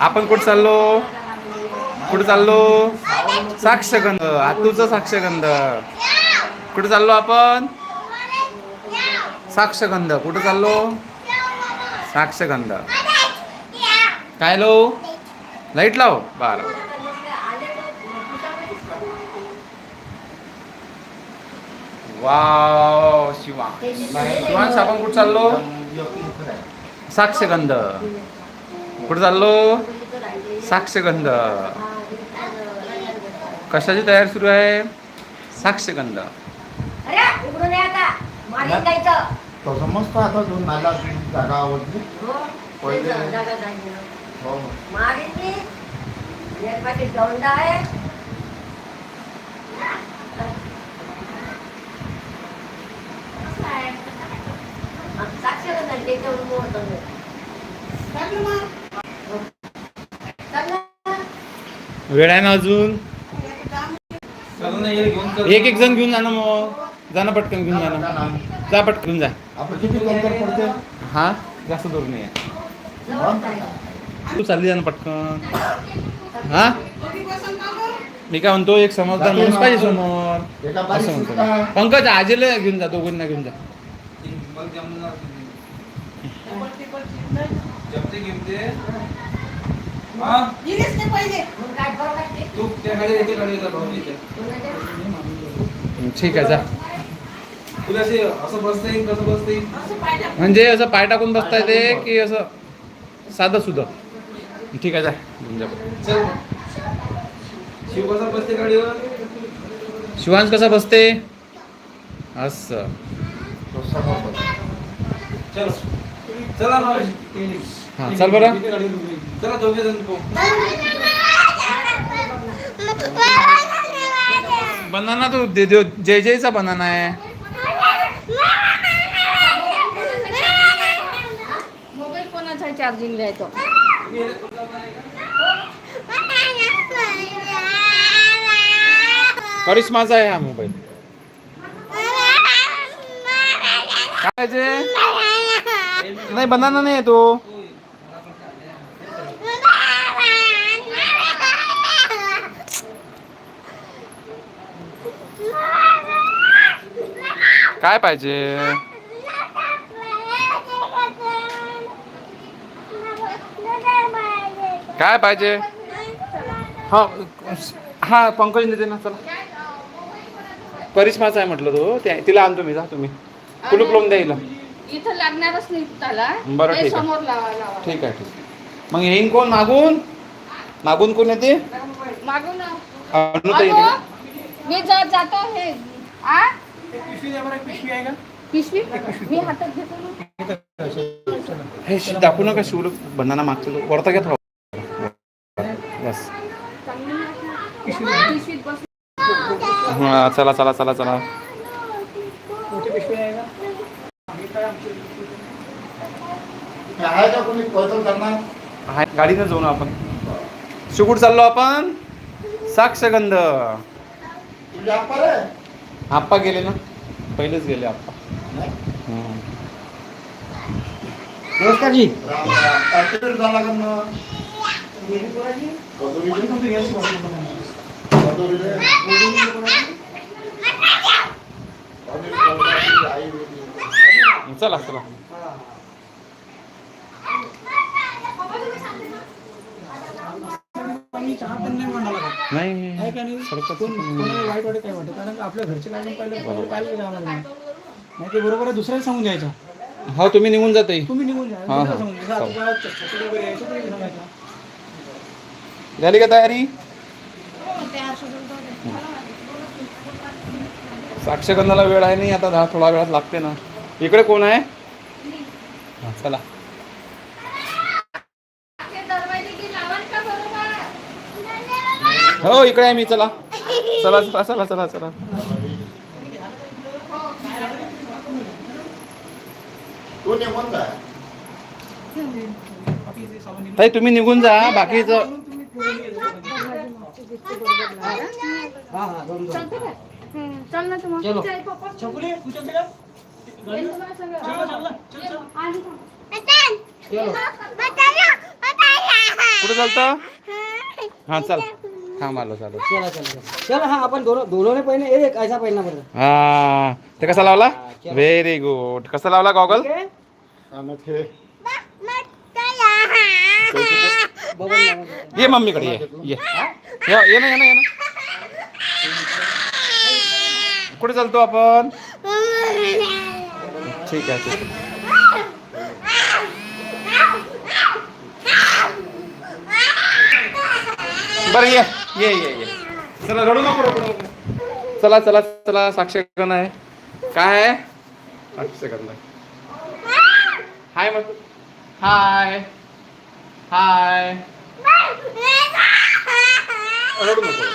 आपण कुठं चाललो? कुठं चाललो? साक्षगंध. आतूचा साक्षगंध. कुठं चाललो आपण? साक्षगंध. कुठं चाललो? साक्षगंध. काय लो? लाइट लाव. बार. वाव शिवा. शिवांश आपण कुठं चाललो? साक्षगंध. कुठं चाललो? साक्षगंध. कशाची तयारी सुरू आहे? साक्षगंध. अरे उघडून ये आता. मागे जायचं. तो समजतो आता जागा आवडली हो पहिले-. हो ती एक पाकीट गवंडा आहे साक्षर नाही त्याच्यावर मोडतो मी. चल ना. वेळ आहे ना अजून? एक एक जण घेऊन जा ना मग. जा ना पटकन घेऊन जा ना. जा पटकन घेऊन जा. हा? जास्त दूर नाही आहे. तू चालली जा ना पटकन. हा? मी काय म्हणतो एक समजदार माणूस पाहिजे समोर. असं म्हणतो. पंकज आजीला घेऊन जा दोघांना घेऊन जा. ते? ठीक आहे जा. असं बसता येईल कसं बसता येईल म्हणजे असं पाय टाकून बसता येते की असं साधं सुद्धा ठीक आहे जा. घेऊन जा. चल. शिव कसा बसते गाडीवर? शिवांश कसा बसते असं. चल. चला हा चल बरं. चला दोघे जण पाहू. बनाना तो दे देव जय जयचा बनाना आहे. मोबाईल कोणाचा आहे? चार्जिंग करिश्माचा आहे हा मोबाईल. काय जे नाही बनाना नाही आहे तो काय पाहिजे काय पाहिजे हा हा पंकज नेते ना चला. करिश्माचा आहे म्हटलं तो. त्या तिला आणतो मी जा तुम्ही. कुलूप लावून द्यायला इथं लागणारच नाही त्याला. बरं, ते ठीक आहे. समोर लावा लावा. ठीक आहे ठीक आहे. मग येईन कोण? मागून? मागून कोण येते? मागून अनुता येते अगो, का? मी जा जातो हे. आ? पिशवी? मी हातात घेतो ना. हे शी- दाखवू नका शिवल. बनाना मागचं तो. वरता घ्या थोडा. बस. पिशवीत बस हा चला चला चला चला. आहे का कोणी पैदल करणार? हाय गाडीनं जाऊ ना आपण. शिवकुट चाललो आपण. साक्षगंध. आप्पा रे? आप्पा गेले ना? पहिलेच गेले आप्पा. हम्म. नमस्कार जी राम. राम झाला का मग? आई. चला चला. नाही. आपल्या घरचे ते बरोबर आहे दुसऱ्याला सांगून द्यायचं हो तुम्ही निघून जाते तुम्ही निघून जा. दुसऱ्याला. सांगून द्या. जसं आपल्याला छत्री वगैरे यायचं तरी सांगायचं झाली का तयारी? साक्षगंधाला वेळ आहे नाही आता दहा थोडा वेळात लागते ना. इकडे कोण आहे? हा, चला. हो इकडे आहे मी चला. चला चला चला चला चला. ताई तुम्ही निघून जा बाकीचं हा हा चल ना तुम्हाला. आली कुठे चालतं? हा चल. हा मारलो चालू चला चला चला हा आपण दोनों दोनों ने पहने एक ऐसा पहनना पड़ता हा ते कसा लावला? व्हेरी गुड कसा लावला गॉगल? ये मम्मीकडे ये ये. ये ये ना ये ना ये ना. कुठे चालतो आपण. ठीक आहे ठीक आहे. बरं ये ये ये ये. चला रडू नको रडू नको. चला चला चला साक्षगण आहे. काय आहे? साक्षगण हाय मग. हाय. हाय. रडू नको.